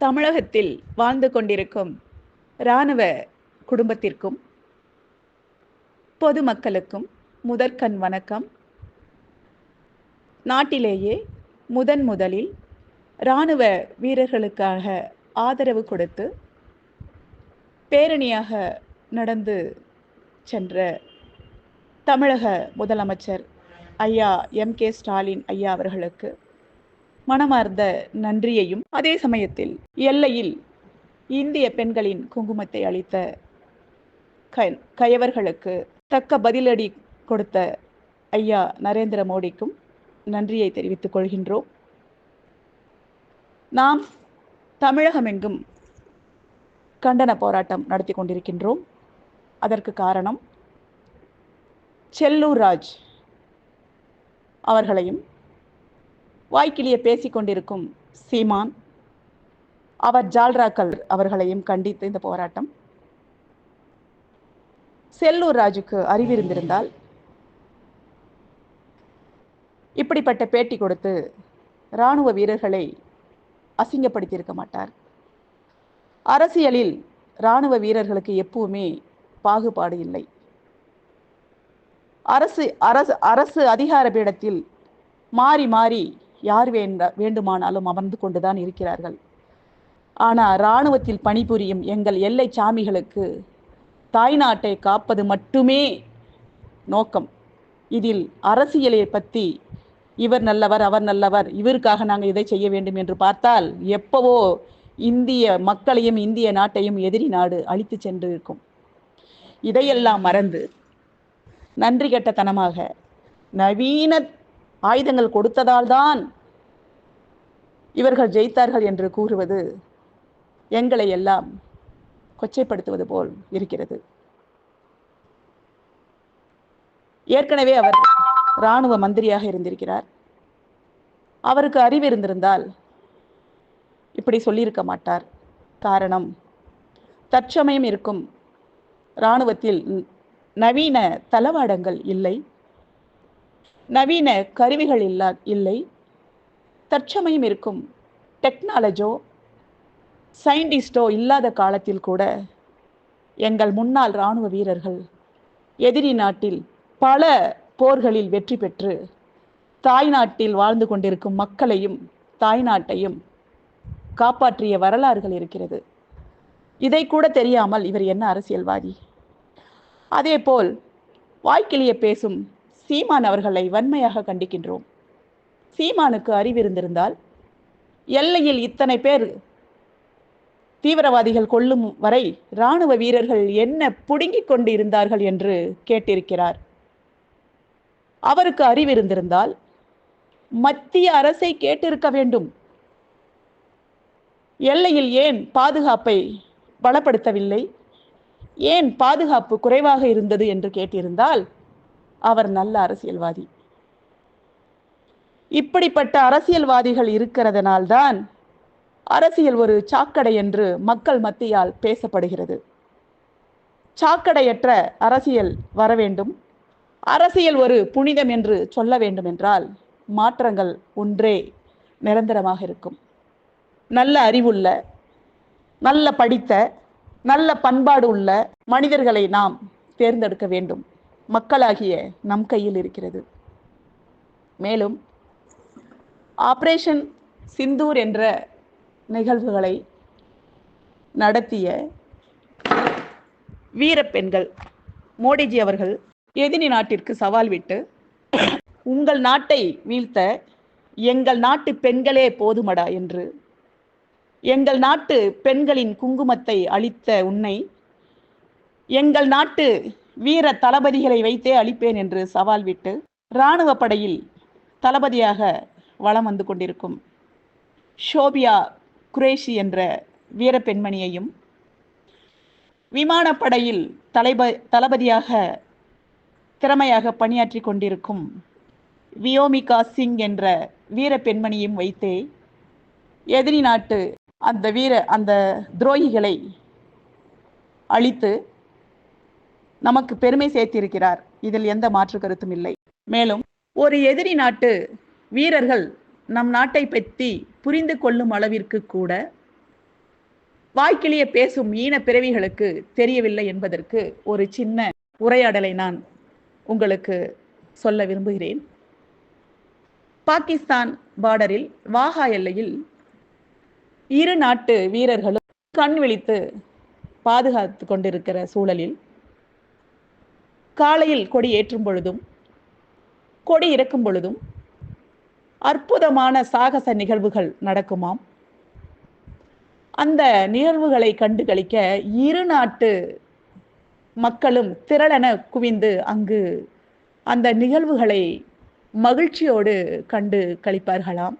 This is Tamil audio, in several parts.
தமிழகத்தில் வாழ்ந்து கொண்டிருக்கும் இராணுவ குடும்பத்திற்கும் பொதுமக்களுக்கும் முதற்கண் வணக்கம். நாட்டிலேயே முதன் முதலில் இராணுவ வீரர்களுக்காக ஆதரவு கொடுத்து பேரணியாக நடந்து சென்ற தமிழக முதலமைச்சர் ஐயா எம் கே ஸ்டாலின் ஐயா அவர்களுக்கு மனமார்ந்த நன்றியையும் அதே சமயத்தில் எல்லையில் இந்திய பெண்களின் குங்குமத்தை அளித்த கயவர்களுக்கு தக்க பதிலடி கொடுத்த ஐயா நரேந்திர மோடிக்கும் நன்றியை தெரிவித்துக் கொள்கின்றோம். நாம் தமிழகமெங்கும் கண்டன போராட்டம் நடத்தி கொண்டிருக்கின்றோம். அதற்கு காரணம் செல்லூர் ராஜ் அவர்களையும் வாய்க்கிளிய பேசிக் கொண்டிருக்கும் சீமான் அவர் ஜால்ராக்கள் அவர்களையும் கண்டித்து இந்த போராட்டம். செல்லூர் ராஜுக்கு அறிவிருந்திருந்தால் இப்படிப்பட்ட பேட்டி கொடுத்து இராணுவ வீரர்களை அசிங்கப்படுத்தியிருக்க மாட்டார். அரசியலில் இராணுவ வீரர்களுக்கு எப்பவுமே பாகுபாடு இல்லை. அரசு அரசு அரசு அதிகார பீடத்தில் மாறி மாறி யார் வேண்ட வேண்டுமானாலும் அமர்ந்து கொண்டுதான் இருக்கிறார்கள். ஆனால் இராணுவத்தில் பணிபுரியும் எங்கள் எல்லை சாமிகளுக்கு தாய்நாட்டை காப்பது மட்டுமே நோக்கம். இதில் அரசியலை பற்றி இவர் நல்லவர் அவர் நல்லவர் இவருக்காக நாங்கள் இதை செய்ய வேண்டும் என்று பார்த்தால் எப்பவோ இந்திய மக்களையும் இந்திய நாட்டையும் எதிரி நாடு அழித்து சென்று இருக்கும் இதையெல்லாம் மறந்து நன்றி கெட்டத்தனமாக நவீன ஆயுதங்கள் கொடுத்ததால் தான் இவர்கள் ஜெயித்தார்கள் என்று கூறுவது எங்களை எல்லாம் கொச்சைப்படுத்துவது போல் இருக்கிறது. ஏற்கனவே அவர் இராணுவ மந்திரியாக இருந்திருக்கிறார். அவருக்கு அறிவு இருந்திருந்தால் இப்படி சொல்லியிருக்க மாட்டார். காரணம் தற்சமயம் இருக்கும் இராணுவத்தில் நவீன தளவாடங்கள் இல்லை நவீன கருவிகள் இல்லா இல்லை தற்சமயம் இருக்கும் டெக்னாலஜோ சயின்டிஸ்டோ இல்லாத காலத்தில் கூட எங்கள் முன்னாள் இராணுவ வீரர்கள் எதிரி நாட்டில் பல போர்களில் வெற்றி பெற்று தாய்நாட்டில் வாழ்ந்து கொண்டிருக்கும் மக்களையும் தாய்நாட்டையும் காப்பாற்றிய வரலாறுகள் இருக்கிறது. இதை கூட தெரியாமல் இவர் என்ன அரசியல்வாதி? அதேபோல் வாய்க்கிளிய பேசும் சீமான் அவர்களை வன்மையாக கண்டிக்கின்றோம். சீமானுக்கு அறிவிருந்திருந்தால் எல்லையில் இத்தனை பேர் தீவிரவாதிகள் கொள்ளும் வரை இராணுவ வீரர்கள் என்ன புடுங்கிக் கொண்டு இருந்தார்கள் என்று கேட்டிருக்கிறார். அவருக்கு அறிவிருந்திருந்தால் மத்திய அரசை கேட்டிருக்க வேண்டும். எல்லையில் ஏன் பாதுகாப்பை பலப்படுத்தவில்லை? ஏன் பாதுகாப்பு குறைவாக இருந்தது என்று கேட்டிருந்தால் அவர் நல்ல அரசியல்வாதி. இப்படிப்பட்ட அரசியல்வாதிகள் இருக்கிறதனால்தான் அரசியல் ஒரு சாக்கடை என்று மக்கள் மத்தியால் பேசப்படுகிறது. சாக்கடையற்ற அரசியல் வர வேண்டும். அரசியல் ஒரு புனிதம் என்று சொல்ல வேண்டும் என்றால் மாற்றங்கள் ஒன்றே நிரந்தரமாக இருக்கும். நல்ல அறிவுள்ள நல்ல படித்த நல்ல பண்பாடு உள்ள மனிதர்களை நாம் தேர்ந்தெடுக்க வேண்டும். மக்களாகிய நம் கையில் இருக்கிறது. மேலும் ஆப்ரேஷன் சிந்தூர் என்ற நிகழ்வுகளை நடத்திய வீரப்பெண்கள் மோடிஜி அவர்கள் எதிரி நாட்டிற்கு சவால் விட்டு உங்கள் நாட்டை வீழ்த்த எங்கள் நாட்டு பெண்களே போதுமடா என்று எங்கள் நாட்டு பெண்களின் குங்குமத்தை அளித்த உன்னை எங்கள் நாட்டு வீர தளபதிகளை வைத்தே அளிப்பேன் என்று சவால் விட்டு இராணுவ படையில் தளபதியாக வலம் வந்து கொண்டிருக்கும். ஷோபியா குரேஷி என்ற வீர பெண்மணியையும் விமானப்படையில் தலைப தளபதியாக திறமையாக பணியாற்றி கொண்டிருக்கும் வியோமிகா சிங் என்ற வீர பெண்மணியும் வைத்தே எதிரி நாட்டு அந்த வீர அந்த துரோகிகளை அழித்து நமக்கு பெருமை சேர்த்திருக்கிறார். இதில் எந்த மாற்று கருத்தும் இல்லை. மேலும் ஒரு எதிரி நாட்டு வீரர்கள் நம் நாட்டை பற்றி புரிந்து கொள்ளும் அளவிற்கு கூட வாய்க்கிளிய பேசும் ஈன பிறவிகளுக்கு தெரியவில்லை என்பதற்கு ஒரு சின்ன உரையாடலை நான் உங்களுக்கு சொல்ல விரும்புகிறேன். பாகிஸ்தான் பார்டரில் வாகா எல்லையில் இரு நாட்டு வீரர்களும் கண் விழித்து பாதுகாத்து கொண்டிருக்கிற சூழலில் காலையில் கொடி ஏற்றும் பொழுதும் கொடி இறக்கும் பொழுதும் அற்புதமான சாகச நிகழ்வுகள் நடக்குமாம். அந்த நிகழ்வுகளை கண்டுகளிக்க இரு நாட்டு மக்களும் திரளென குவிந்து அங்கு அந்த நிகழ்வுகளை மகிழ்ச்சியோடு கண்டு கழிப்பார்களாம்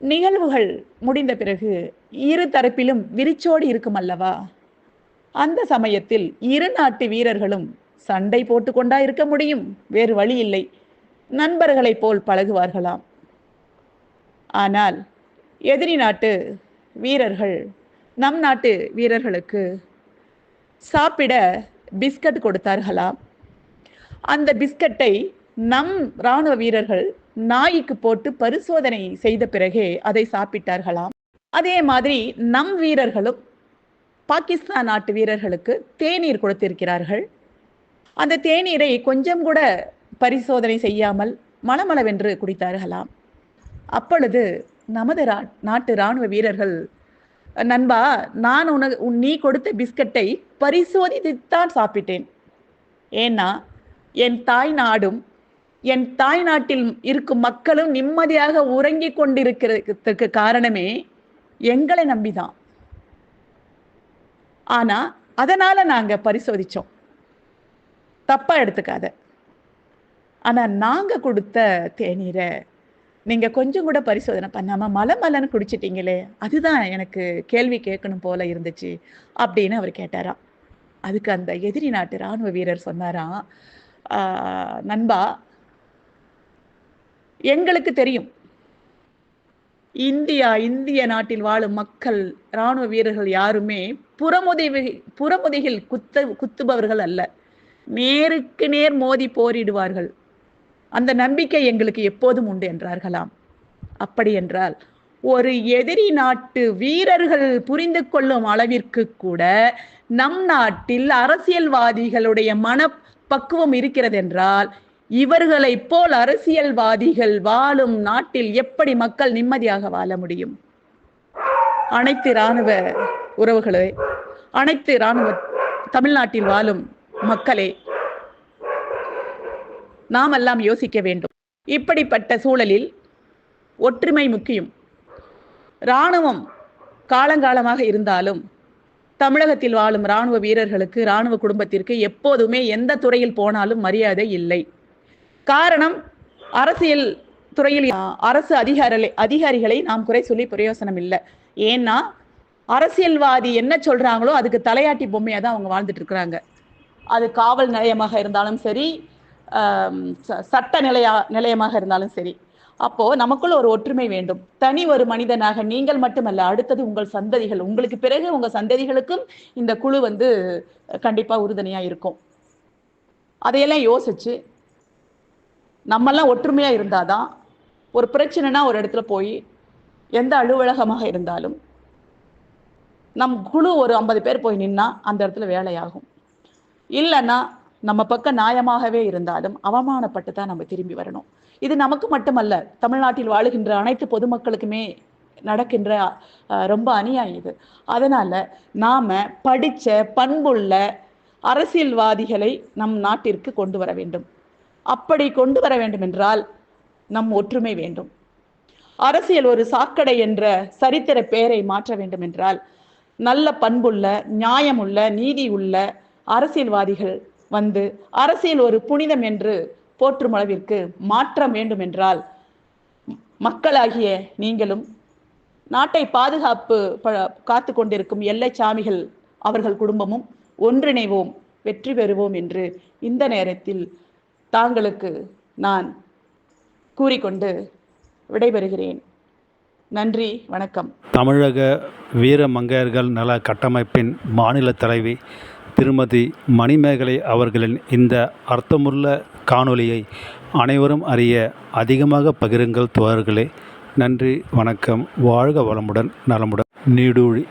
நிகழ்வுகள் முடிந்த பிறகு இரு தரப்பிலும் விரிச்சோடு இருக்கும் அல்லவா அந்த சமயத்தில் இரு நாட்டு வீரர்களும் சண்டை போட்டு கொண்டா இருக்க முடியும். வேறு வழி இல்லை. நண்பர்களைப் போல் பழகுவார்களாம். ஆனால் எதிரி நாட்டு வீரர்கள் நம் நாட்டு வீரர்களுக்கு சாப்பிட பிஸ்கட் கொடுத்தார்களாம். அந்த பிஸ்கட்டை நம் இராணுவ வீரர்கள் நாய்க்கு போட்டு பரிசோதனை செய்த பிறகே அதை சாப்பிட்டார்களாம். அதே மாதிரி நம் வீரர்களும் பாகிஸ்தான் நாட்டு வீரர்களுக்கு தேநீர் கொடுத்திருக்கிறார்கள். அந்த தேநீரை கொஞ்சம் கூட பரிசோதனை செய்யாமல் மலமளவென்று குடித்தார்களாம் அப்பொழுது நமது ரா- நாட்டு இராணுவ வீரர்கள் நண்பா நான் உனக்கு உன் நீ கொடுத்த பிஸ்கட்டை பரிசோதித்துத்தான் சாப்பிட்டேன். ஏன்னா என் தாய் நாடும் என் தாய் நாட்டில் இருக்கும் மக்களும் நிம்மதியாக உறங்கிக் கொண்டிருக்கிறதுக்கு காரணமே எங்களை நம்பிதான். ஆனா அதனால நாங்க பரிசோதிச்சோம். தப்பா எடுத்துக்காத. ஆனால் நாங்கள் கொடுத்த தேநீரை நீங்கள் கொஞ்சம் கூட பரிசோதனை பண்ணாமல் மலை மலைன்னு குடிச்சிட்டிங்களே அதுதான் எனக்கு கேள்வி கேட்கணும் போல இருந்துச்சு அப்படின்னு அவர் கேட்டாராம். அதுக்கு அந்த எதிரி நாட்டு ராணுவ வீரர் சொன்னாராம் நண்பா எங்களுக்கு தெரியும். இந்தியா இந்திய நாட்டில் வாழும் மக்கள் ராணுவ வீரர்கள் யாருமே புறமுதுவி புறமுதுகில் குத்த குத்துபவர்கள் அல்ல. நேருக்கு நேர் மோதி போரிடுவார்கள். அந்த நம்பிக்கை எங்களுக்கு எப்போதும் உண்டு என்றார்களாம். அப்படி என்றால் ஒரு எதிரி நாட்டு வீரர்கள் புரிந்து கொள்ளும் அளவிற்கு கூட நம் நாட்டில் அரசியல்வாதிகளுடைய மனப்பக்குவம் இருக்கிறது என்றால் இவர்களைப் போல் அரசியல்வாதிகள் வாழும் நாட்டில் எப்படி மக்கள் நிம்மதியாக வாழ முடியும்? அனைத்து இராணுவ உறவுகளே அனைத்து இராணுவ தமிழ்நாட்டில் வாழும் மக்களே நாம் எல்லாம் யோசிக்க வேண்டும். இப்படிப்பட்ட சூழலில் ஒற்றுமை முக்கியம். இராணுவம் காலங்காலமாக இருந்தாலும் தமிழகத்தில் வாழும் இராணுவ வீரர்களுக்கு இராணுவ குடும்பத்திற்கு எப்போதுமே எந்த துறையில் போனாலும் மரியாதை இல்லை. காரணம் அரசியல் துறையில் அரசு அதிகாரிகளை அதிகாரிகளை நாம் குறை சொல்லி பிரயோசனம் இல்லை ஏன்னா அரசியல்வாதி என்ன சொல்றாங்களோ அதுக்கு தலையாட்டி பொம்மையாக தான் அவங்க வாழ்ந்துட்டு இருக்கிறாங்க. அது காவல் நிலையமாக இருந்தாலும் சரி சட்ட நிலையா நிலையமாக இருந்தாலும் சரி. அப்போ நமக்குள்ள ஒரு ஒற்றுமை வேண்டும். தனி ஒரு மனிதனாக நீங்கள் மட்டுமல்ல அடுத்தது உங்கள் சந்ததிகள். உங்களுக்கு பிறகு உங்க சந்ததிகளுக்கும் இந்த குழு வந்து கண்டிப்பா உறுதுணையா இருக்கும். அதையெல்லாம் யோசிச்சு நம்மெல்லாம் ஒற்றுமையா இருந்தாதான் ஒரு பிரச்சனைனா ஒரு இடத்துல போய் எந்த அலுவலகமாக இருந்தாலும் நம் குழு ஒரு ஐம்பது பேர் போய் நின்னா அந்த இடத்துல வேலையாகும். இல்லைன்னா நம்ம பக்கம் நியாயமாகவே இருந்தாலும் அவமானப்பட்டு தான் நம்ம திரும்பி வரணும். இது நமக்கு மட்டுமல்ல தமிழ்நாட்டில் வாழுகின்ற அனைத்து பொதுமக்களுக்குமே நடக்கின்ற ரொம்ப அநியாயம் இது. அதனால நாம படிச்ச பண்புள்ள அரசியல்வாதிகளை நம் நாட்டிற்கு கொண்டு வர வேண்டும். அப்படி கொண்டு வர வேண்டும் என்றால் நம் ஒற்றுமை வேண்டும். அரசியல் ஒரு சாக்கடை என்ற சரித்திர பெயரை மாற்ற வேண்டும் என்றால் நல்ல பண்புள்ள நியாயமுள்ள நீதி உள்ள அரசியல்வாதிகள் வந்து அரசியல் ஒரு புனிதம் என்று போற்றும் அளவிற்கு மாற்றம் வேண்டும் என்றால் மக்களாகிய நீங்களும் நாட்டை பாதுகாப்பு ப- காத்து கொண்டிருக்கும் எல்லை சாமிகள் அவர்கள் குடும்பமும் ஒன்றிணைவோம் வெற்றி பெறுவோம் என்று இந்த நேரத்தில் தாங்களுக்கு நான் கூறிக்கொண்டு விடைபெறுகிறேன். நன்றி வணக்கம். தமிழக வீர மங்கையர்கள் நல கட்டமைப்பின் மாநில தலைவி திருமதி மணிமேகலை அவர்களின் இந்த அர்த்தமுள்ள காணொலியை அனைவரும் அறிய அதிகமாக பகிருங்கள் தோழர்களே நன்றி வணக்கம். வாழ்க வளமுடன் நலமுடன். நீடூழி.